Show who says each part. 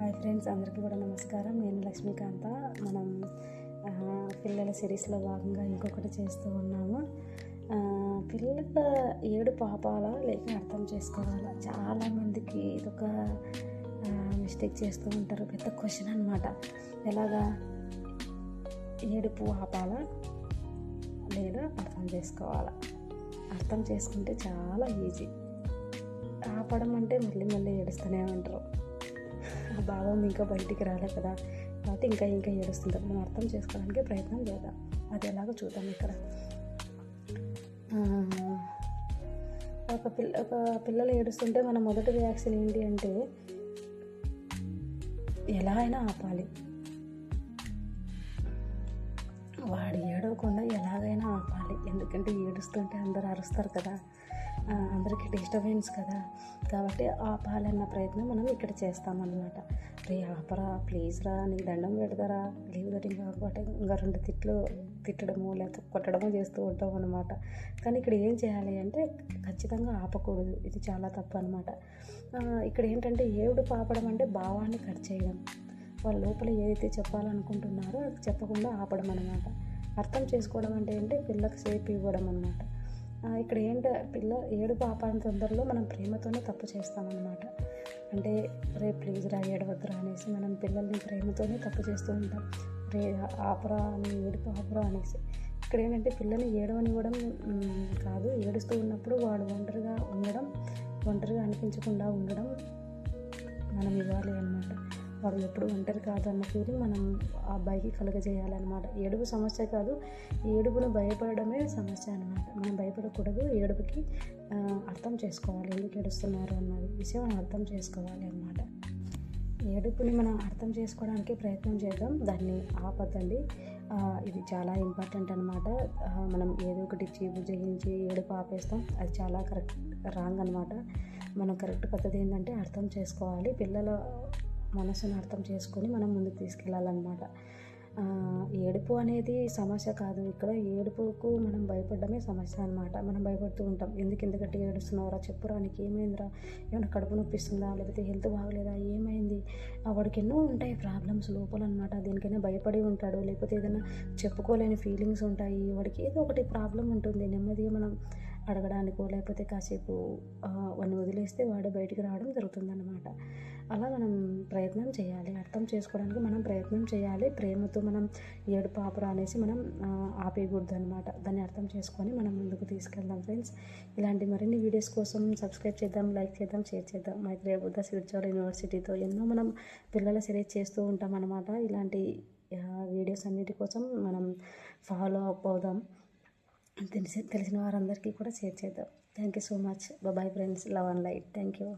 Speaker 1: Hi friends అందరికీ కూడా నమస్కారం. నేను లక్ష్మీకాంత. మనం పిల్లల సిరీస్లో భాగంగా ఇంకొకటి చేస్తూ ఉన్నాము. పిల్లల ఏడు పాపాలా లేక అర్థం చేసుకోవాలా? చాలామందికి ఇదొక మిస్టేక్ చేస్తూ ఉంటారు. పెద్ద క్వశ్చన్ అనమాట ఎలాగా? ఏడుపు ఆపాలా లేదా అర్థం చేసుకోవాలా? అర్థం చేసుకుంటే చాలా ఈజీ. ఆపడం అంటే మళ్ళీ మళ్ళీ ఏడుస్తూనే ఉంటారు. బాగుంది భావం ఇంకా బయటికి రాలే కదా. కాబట్టి ఇంకా ఇంకా ఏడుస్తుంది. మనం అర్థం చేసుకోవడానికి ప్రయత్నం చేద్దాం. అది ఎలాగో చూద్దాం ఇక్కడ. ఒక పిల్ల ఒక పిల్లలు ఏడుస్తుంటే మన మొదటి రియాక్షన్ ఏంటి అంటే ఎలా అయినా ఆపాలి. వాడు ఏడవకుండా ఎలాగైనా ఆపాలి ఎందుకంటే ఏడుస్తుంటే అందరూ అరుస్తారు కదా. అందరికీ డిస్టర్బెన్స్ కదా. కాబట్టి ఆపాలన్న ప్రయత్నం మనం ఇక్కడ చేస్తామన్నమాట. రే ఆపరా ప్లీజ్ రా నీకు దండం పెడతారా? లీవ్ దట్ కాకపోతే ఇంకా రెండు తిట్లు తిట్టడము లేకపోతే కొట్టడము చేస్తూ ఉంటాం అనమాట కానీ ఇక్కడ ఏం చేయాలి అంటే ఖచ్చితంగా ఆపకూడదు. ఇది చాలా తప్పు అనమాట ఇక్కడ ఏంటంటే ఏడు పాపడం అంటే భావాన్ని కట్ చేయడం. వాళ్ళ లోపల ఏదైతే చెప్పాలనుకుంటున్నారో అది చెప్పకుండా ఆపడం అనమాట అర్థం చేసుకోవడం అంటే ఏంటి? పిల్లకి సేపు ఇవ్వడం అనమాట ఇక్కడ ఏంటి? పిల్ల ఏడుపు పాపాలని తొందరలో మనం ప్రేమతోనే తప్పు చేస్తామన్నమాట. అంటే రే ప్లీజ్ రా ఏడవద్దురా అనేసి మనం పిల్లల్ని ప్రేమతోనే తప్పు చేస్తూ ఉంటాం. రే ఆపరా అని ఏడుపు ఆపరా అనేసి. ఇక్కడ ఏంటంటే పిల్లని ఏడవనివ్వడం కాదు. ఏడుస్తూ ఉన్నప్పుడు వాడు ఒంటరిగా ఉండడం ఒంటరిగా అనిపించకుండా ఉండడం మనం ఇవ్వాలి అనమాట వాడు ఎప్పుడు ఒంటరి కాదన్న ఫీలింగ్ మనం ఆ అబ్బాయికి కలుగజేయాలన్నమాట. ఏడుపు సమస్య కాదు ఏడుపును భయపడడమే సమస్య అనమాట మనం భయపడకూడదు ఏడుపుకి అర్థం చేసుకోవాలి. ఎందుకు ఏడుస్తున్నారు అన్నది విషయం మనం అర్థం చేసుకోవాలి అన్నమాట. ఏడుపుని మనం అర్థం చేసుకోవడానికి ప్రయత్నం చేద్దాం. దాన్ని ఆపద్దండి. ఇది చాలా ఇంపార్టెంట్ అనమాట మనం ఏదో ఒకటి చీపు జయించి ఏడుపు ఆపేస్తాం. అది చాలా కరెక్ట్ రాంగ్ అనమాట మనం కరెక్ట్ పద్ధతి ఏంటంటే అర్థం చేసుకోవాలి. పిల్లల మనసును అర్థం చేసుకొని మనం ముందుకు తీసుకెళ్ళాలన్నమాట. ఏడుపు అనేది సమస్య కాదు. ఇక్కడ ఏడుపుకు మనం భయపడమే సమస్య అనమాట మనం భయపడుతూ ఉంటాం. ఎందుకు ఎందుకంటే ఏడుస్తున్నావురా? చెప్పురా నీకు ఏమైందిరా? ఏమైనా కడుపు నొప్పిస్తుందా? లేకపోతే హెల్త్ బాగలేదా? ఏమైంది? ఆ, వాడికి ఎన్నో ఉంటాయి ప్రాబ్లమ్స్ లోపల అనమాట దీనికైనా భయపడి ఉంటాడు. లేకపోతే ఏదైనా చెప్పుకోలేని ఫీలింగ్స్ ఉంటాయి. వాడికి ఏదో ఒకటి ప్రాబ్లం ఉంటుంది. నెమ్మదిగా మనం అడగడానికో లేకపోతే కాసేపు వాడిని వదిలేస్తే వాడు బయటికి రావడం జరుగుతుందన్నమాట. అలా మనం ప్రయత్నం చేయాలి. అర్థం చేసుకోవడానికి మనం ప్రయత్నం చేయాలి. ప్రేమతో మనం ఏడు పాపరా అనేసి మనం ఆపేయకూడదు అనమాట దాన్ని అర్థం చేసుకొని మనం ముందుకు తీసుకెళ్దాం ఫ్రెండ్స్. ఇలాంటి మరిన్ని వీడియోస్ కోసం సబ్స్క్రైబ్ చేద్దాం లైక్ చేద్దాం షేర్ చేద్దాం. మైత్రేయ బుద్ధ స్పిరిచువల్ యూనివర్సిటీతో ఎన్నో మనం పిల్లల సిరీస్ చేస్తూ ఉంటాం అనమాట ఇలాంటి వీడియోస్ అన్నిటి కోసం మనం ఫాలో అప్ అవుదాం. తెలిసి తెలిసిన వారందరికీ కూడా షేర్ చేద్దాం. Thank you so much bye friends love and light thank you